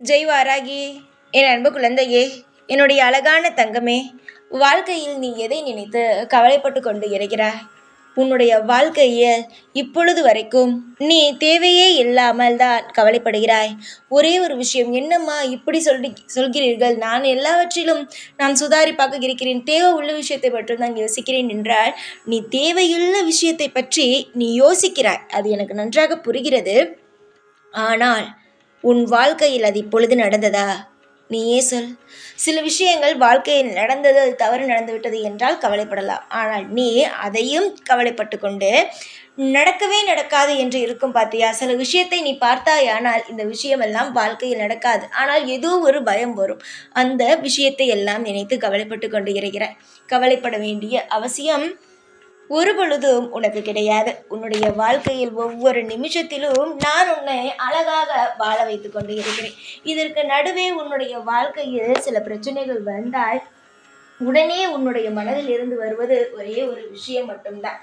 ஜெய் வாராகி என் அன்பு குழந்தையே என்னுடைய அழகான தங்கமே வாழ்க்கையில் நீ எதை நினைத்து கவலைப்பட்டு கொண்டு இருக்கிறாய்? உன்னுடைய வாழ்க்கையில் இப்பொழுது வரைக்கும் நீ தேவையே இல்லாமல் தான் கவலைப்படுகிறாய். ஒரே ஒரு விஷயம் என்னம்மா இப்படி சொல்லி சொல்கிறீர்கள்? நான் எல்லாவற்றிலும் நான் சுதாரிப்பாக இருக்கிறேன். தேவை உள்ள விஷயத்தை மட்டும் தான் யோசிக்கிறேன் என்றால் நீ தேவையுள்ள விஷயத்தை பற்றி நீ யோசிக்கிறாய். அது எனக்கு நன்றாக புரிகிறது. ஆனால் உன் வாழ்க்கையில் அது இப்பொழுது நடந்ததா? நீயே சொல். சில விஷயங்கள் வாழ்க்கையில் நடந்தது அது தவறு நடந்துவிட்டது என்றால் கவலைப்படலாம். ஆனால் நீ அதையும் கவலைப்பட்டு கொண்டு நடக்கவே நடக்காது என்று இருக்கும் பார்த்தியா சில விஷயத்தை நீ பார்த்தாயானால் இந்த விஷயமெல்லாம் வாழ்க்கையில் நடக்காது. ஆனால் ஏதோ ஒரு பயம் வரும். அந்த விஷயத்தை எல்லாம் நினைத்து கவலைப்பட்டு கொண்டு இருக்கிறாய் கவலைப்பட வேண்டிய அவசியம் ஒரு பொழுதும் உனக்கு கிடையாது. உன்னுடைய வாழ்க்கையில் ஒவ்வொரு நிமிஷத்திலும் நான் உன்னை அழகாக வாழ வைத்து கொண்டு இருக்கிறேன். இதற்கு நடுவே உன்னுடைய வாழ்க்கையில் சில பிரச்சனைகள் வந்தால் உடனே உன்னுடைய மனதில் இருந்து வருவது ஒரே ஒரு விஷயம் மட்டும்தான்.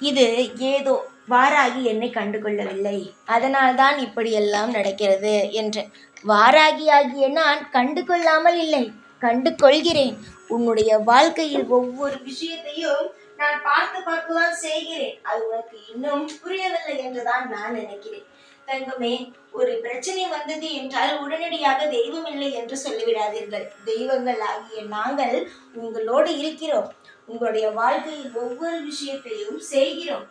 இது ஏதோ வாராகி என்னை கண்டுகொள்ளவில்லை. அதனால்தான் இப்படியெல்லாம் நடக்கிறது என்று வாராகி ஆகிய நான் கண்டு கொள்ளாமல் இல்லை. கண்டு கொள்கிறேன் உன்னுடைய வாழ்க்கையில் ஒவ்வொரு விஷயத்தையும் நான் பார்த்து பார்த்துதான் செய்கிறேன். அது உனக்கு இன்னும் புரியவில்லை என்றுதான் நான் நினைக்கிறேன். தங்கமே ஒரு பிரச்சனை வந்தது என்றால் உடனடியாக தெய்வம் இல்லை என்று சொல்லிவிடாதீர்கள். தெய்வங்கள் ஆகிய நாங்கள் உங்களோடு இருக்கிறோம். உங்களுடைய வாழ்க்கையில் ஒவ்வொரு விஷயத்தையும் செய்கிறோம்.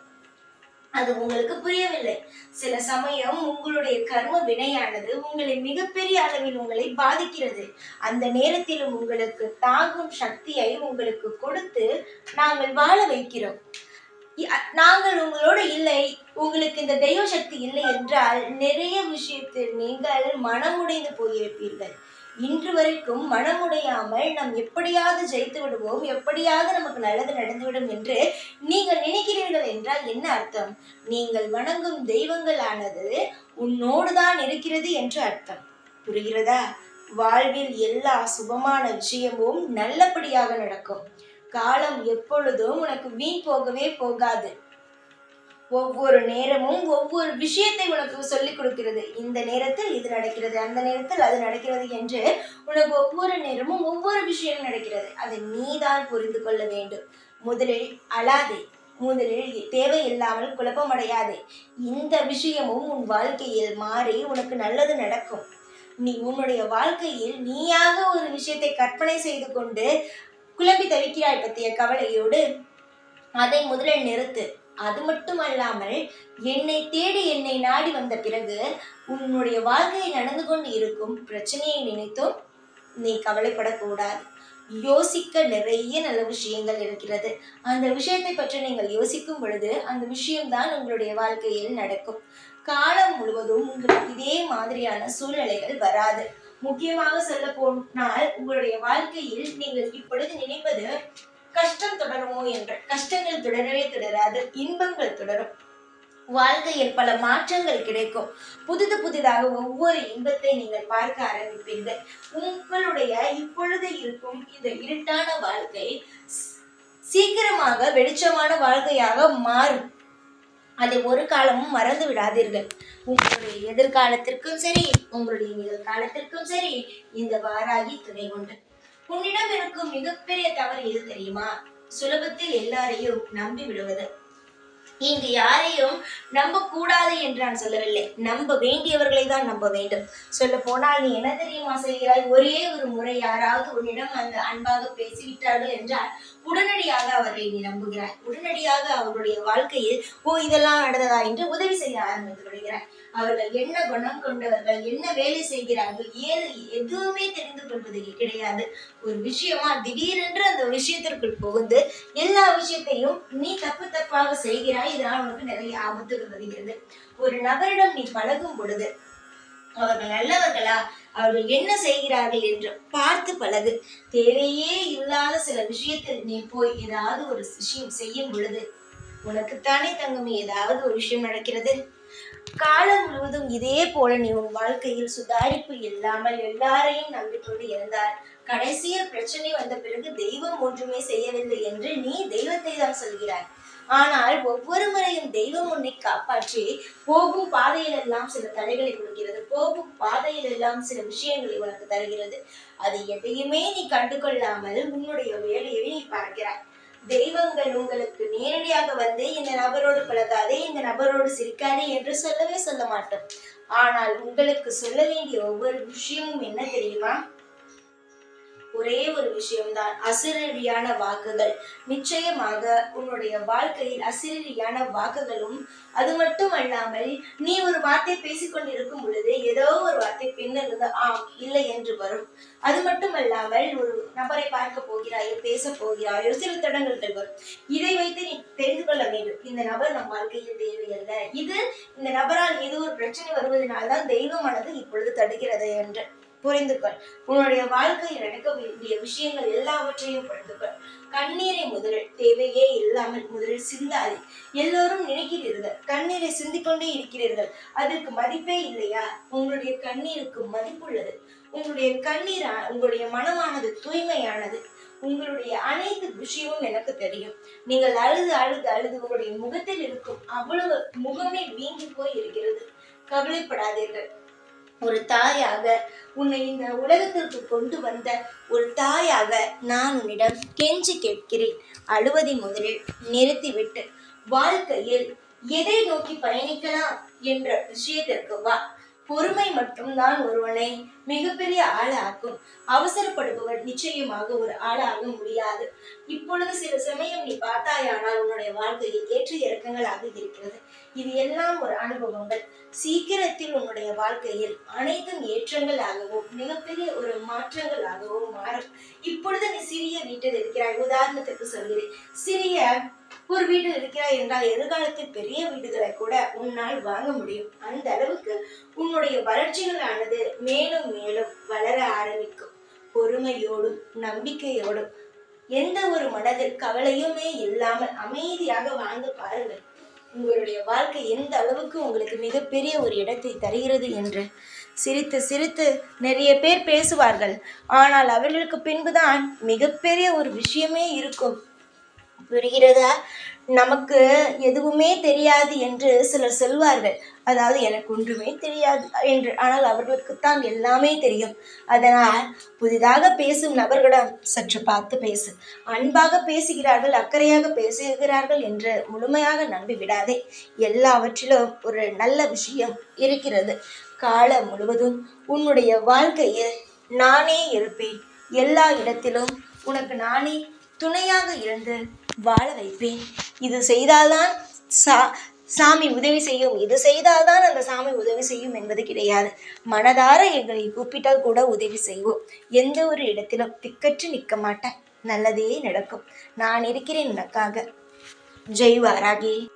அது உங்களுக்கு புரியவில்லை. சில சமயம் உங்களுடைய கர்ம வினையானது உங்களை மிகப்பெரிய அளவில் உங்களை பாதிக்கிறது. அந்த நேரத்திலும் உங்களுக்கு தாங்கும் சக்தியை உங்களுக்கு கொடுத்து நாங்கள் வாழ வைக்கிறோம். நாங்கள் உங்களோட இல்லை உங்களுக்கு இந்த தெய்வ சக்தி இல்லை என்றால் நிறைய விஷயத்தில் நீங்கள் மனமுடைந்து போயிருப்பீர்கள். இன்று வரைக்கும் மனமுடையாமல் நாம் எப்படியாவது ஜெயித்து விடுவோம் எப்படியாவது நமக்கு நல்லது நடந்துவிடும் என்று நீங்கள் நினைக்கிறீர்கள் என்றால் என்ன அர்த்தம்? நீங்கள் வணங்கும் தெய்வங்களானது உன்னோடு தான் இருக்கிறது என்று அர்த்தம். புரிகிறதா? வாழ்வில் எல்லா சுபமான விஷயமும் நல்லபடியாக நடக்கும். காலம் எப்பொழுதும் உனக்கு வீண் போகவே போகாது. ஒவ்வொரு நேரமும் ஒவ்வொரு விஷயத்தை உனக்கு சொல்லிக் கொடுக்கிறது. இந்த நேரத்தில் இது நடக்கிறது அந்த நேரத்தில் அது நடக்கிறது என்று உனக்கு ஒவ்வொரு நேரமும் ஒவ்வொரு விஷயம் நடக்கிறது. அதை நீதான் புரிந்து கொள்ள வேண்டும். முதலில் அழாதே. முதலில் தேவையில்லாமல் குழப்பமடையாதே. இந்த விஷயமும் உன் வாழ்க்கையில் மாறி உனக்கு நல்லது நடக்கும். நீ உன்னுடைய வாழ்க்கையில் நீயாக ஒரு விஷயத்தை கற்பனை செய்து கொண்டு குழம்பி தவிக்கிறாய் பற்றிய கவலையோடு அதை முதலில் நிறுத்து. அது மட்டுமல்லாமல் என்னை தேடி என்னை நாடி வந்த பிறகு உன்னுடைய வாழ்க்கையில் நடந்து கொண்டு இருக்கும் பிரச்சனையை நினைத்தும் நீ கவலைப்படக்கூடாது. யோசிக்க நிறைய நல்ல விஷயங்கள் இருக்கிறது. அந்த விஷயத்தை பற்றி நீங்கள் யோசிக்கும் பொழுது அந்த விஷயம்தான் உங்களுடைய வாழ்க்கையில் நடக்கும். காலம் முழுவதும் உங்களுக்கு இதே மாதிரியான சூழ்நிலைகள் வராது. முக்கியமாக சொல்ல போனால் உங்களுடைய வாழ்க்கையில் நீங்கள் இப்பொழுது நினைப்பது கஷ்டம் தொடருமோ என்ற. கஷ்டங்கள் தொடரவே தொடராது இன்பங்கள் தொடரும். வாழ்க்கையில் பல மாற்றங்கள் கிடைக்கும். புதிது புதிதாக ஒவ்வொரு இன்பத்தை நீங்கள் பார்க்க ஆரம்பிப்பீர்கள். உங்களுடைய இப்பொழுது இருக்கும் இந்த இருட்டான வாழ்க்கை சீக்கிரமாக வெளிச்சமான வாழ்க்கையாக மாறும். அதை ஒரு காலமும் மறந்து விடாதீர்கள். உங்களுடைய எதிர்காலத்திற்கும் சரி உங்களுடைய நிகழ்காலத்திற்கும் சரி இந்த வாராகி துணை கொண்டு. உன்னிடம் இருக்கும் மிகப்பெரிய தவறு எது தெரியுமா? சுலபத்தில் எல்லாரையும் நம்பி விடுவது. இங்கு யாரையும் நம்ப கூடாது என்று நான் சொல்லவில்லை. நம்ப வேண்டியவர்களை தான் நம்ப வேண்டும். சொல்ல போனால் நீ என்ன தெரியுமா செய்கிறாய்? ஒரே ஒரு முறை யாராவது உன்னிடம் அந்த அன்பாக பேசிவிட்டார்கள் என்றால் உடனடியாக அவர்களை நீ நம்புகிறாய். உடனடியாக அவர்களுடைய வாழ்க்கையில் ஓ இதெல்லாம் நடந்ததா? என்று உதவி செய்ய ஆரம்பித்து விடுகிறாய் அவர்கள் என்ன குணம் கொண்டவர்கள் என்ன வேலை செய்கிறார்கள் ஏது எதுவுமே தெரிந்து கொள்வது கிடையாது. ஒரு விஷயமா திடீரென்று அந்த விஷயத்திற்குள் புகுந்து எல்லா விஷயத்தையும் நீ தப்பு தப்பாக செய்கிறாய் இதனால் உனக்கு நிறைய ஆபத்துகள் வருகிறது ஒரு நபரிடம் நீ பழகும் பொழுது அவர்கள் நல்லவர்களா? அவர்கள் என்ன செய்கிறார்கள் என்று பார்த்து பழகு. தேவையே இல்லாத சில விஷயத்தில் நீ போய் ஏதாவது ஒரு விஷயம் செய்யும் பொழுது உனக்குத்தானே தங்கும் ஏதாவது ஒரு விஷயம் நடக்கிறது? காலம் முழுவதும் இதே போல நீ உன் வாழ்க்கையில் சுதாரிப்பு இல்லாமல் எல்லாரையும் நம்பிக்கொண்டு இருந்தார் கடைசியில் பிரச்சனை வந்த பிறகு தெய்வம் ஒன்றுமே செய்யவில்லை என்று நீ தெய்வத்தை தான் சொல்கிறாய். ஆனால் ஒவ்வொரு முறையும் தெய்வம் உன்னை காப்பாற்றி போகும் பாதையிலெல்லாம் சில தடைகளை கொடுக்கிறது போகும் பாதையிலெல்லாம் சில விஷயங்களை உனக்கு தருகிறது. அது எதையுமே நீ கண்டுகொள்ளாமல் உன்னுடைய வேலையை நீ பார்க்கிறாய். தெய்வங்கள் உங்களுக்கு நேரடியாக வந்து இந்த நபரோடு பழகாதே இந்த நபரோடு சிரிக்காதே என்று சொல்லவே சொல்ல மாட்டோம். ஆனால் உங்களுக்கு சொல்ல வேண்டிய ஒவ்வொரு விஷயமும் என்ன தெரியுமா? ஒரே ஒரு விஷயம்தான் அசிரடியான வாக்குகள். நிச்சயமாக உன்னுடைய வாழ்க்கையில் அசிரடியான வாக்குகளும் அது மட்டும் அல்லாமல் நீ ஒரு வார்த்தை பேசிக்கொண்டிருக்கும் பொழுது ஏதோ ஒரு வார்த்தை பின்னிருந்து ஆம் இல்லை என்று வரும். அது மட்டும் அல்லாமல் ஒரு நபரை பார்க்க போகிறாயோ பேச போகிறாயோ சில தடங்கல்கள் வரும். இதை வைத்து நீ தெரிந்து கொள்ள வேண்டும் இந்த நபர் நம் வாழ்க்கையில் தேவையல்ல. இது இந்த நபரால் ஏதோ ஒரு பிரச்சனை வருவதனால்தான் தெய்வமானது இப்பொழுது தடுக்கிறது என்று. புரிந்து கொள் உன்னுடைய வாழ்க்கையில் நடக்க வேண்டிய விஷயங்கள் எல்லாவற்றையும் புரிந்து கொள் கண்ணீரை முதலில் தேவையே இல்லாமல் முதலில் சிந்தாதே. எல்லோரும் நினைக்கிறீர்கள் கண்ணீரை சிந்திக்கொண்டே இருக்கிறீர்கள். அதற்கு மதிப்பே இல்லையா? உங்களுடைய கண்ணீருக்கு மதிப்புள்ளது. உங்களுடைய கண்ணீர் உங்களுடைய மனமானது தூய்மையானது. உங்களுடைய அனைத்து விஷயமும் எனக்கு தெரியும். நீங்கள் அழுது அழுது அழுது உங்களுடைய முகத்தில் இருக்கும் அவ்வளவு முகமே வீங்கி போய் இருக்கிறது. கவலைப்படாதீர்கள். ஒரு தாயாக உன்னை இந்த உலகத்திற்கு கொண்டு வந்த ஒரு தாயாக நான் உன்னிடம் கெஞ்சி கேட்கிறேன். அழுவதை முதலில் நிறுத்திவிட்டு வாழ்க்கையில் எதை நோக்கி பயணிக்கலாம் என்ற விஷயத்திற்கு வா. பொறுமை மட்டும்தான் ஒருவனை மிகப்பெரிய ஆளாக்கும். அவசரப்படுபவர் நிச்சயமாக ஒரு ஆளாக முடியாது. இப்பொழுது சில சமயம் நீ பார்த்தாயானால் உன்னுடைய வாழ்க்கையில் ஏற்ற இறக்கங்களாக இருக்கிறது. இது எல்லாம் ஒரு அனுபவங்கள். சீக்கிரத்தில் உன்னுடைய வாழ்க்கையில் அனைத்தும் ஏற்றங்களாகவும் மிகப்பெரிய ஒரு மாற்றங்களாகவும் மாறும். இப்பொழுது நீ சிறிய வீட்டில் இருக்கிறாய். உதாரணத்துக்கு சொல்கிறேன். சிறிய ஒரு வீடு இருக்கிறாய் என்றால் எதிர்காலத்தில் பெரிய வீடுகளை கூட உன்னால் வாங்க முடியும். அந்த அளவுக்கு உன்னுடைய வளர்ச்சிகளானது மேலும் மேலும் வளர ஆரம்பிக்கும். பொறுமையோடும் நம்பிக்கையோடும் எந்த ஒரு மனதில் கவலையுமே இல்லாமல் அமைதியாக வாழ்ந்து பாருங்கள். உங்களுடைய வாழ்க்கை எந்த அளவுக்கு உங்களுக்கு மிகப்பெரிய ஒரு இடத்தை தருகிறது என்று சிரித்து சிரித்து நிறைய பேர் பேசுவார்கள். ஆனால் அவர்களுக்கு பின்புதான் மிகப்பெரிய ஒரு விஷயமே இருக்கும். புரிகிறதா நமக்கு எதுவுமே தெரியாது என்று சிலர் சொல்வார்கள். அதாவது எனக்கு ஒன்றுமே தெரியாது என்று. ஆனால் அவர்களுக்குத்தான் எல்லாமே தெரியும். அதனால் புதிதாக பேசும் நபர்களிடம் சற்று பார்த்து பேசு. அன்பாக பேசுகிறார்கள் அக்கறையாக பேசுகிறார்கள் என்று முழுமையாக நம்பி விடாதே எல்லாவற்றிலும் ஒரு நல்ல விஷயம் இருக்கிறது. காலம் முழுவதும் உன்னுடைய வாழ்க்கையில் நானே இருப்பேன். எல்லா இடத்திலும் உனக்கு நானே துணையாக இருந்து வாழ வைப்பேன். இது செய்தால்தான் சா சாமி உதவி செய்யும். இது செய்தால்தான் அந்த சாமி உதவி செய்யும் என்பது கிடையாது. மனதார எங்களை கூப்பிட்டால் கூட உதவி செய்வோம். எந்த ஒரு இடத்திலும் திக்கற்று நிற்க மாட்டேன் நல்லதே நடக்கும். நான் இருக்கிறேன் உனக்காக. ஜெய் வாராகி.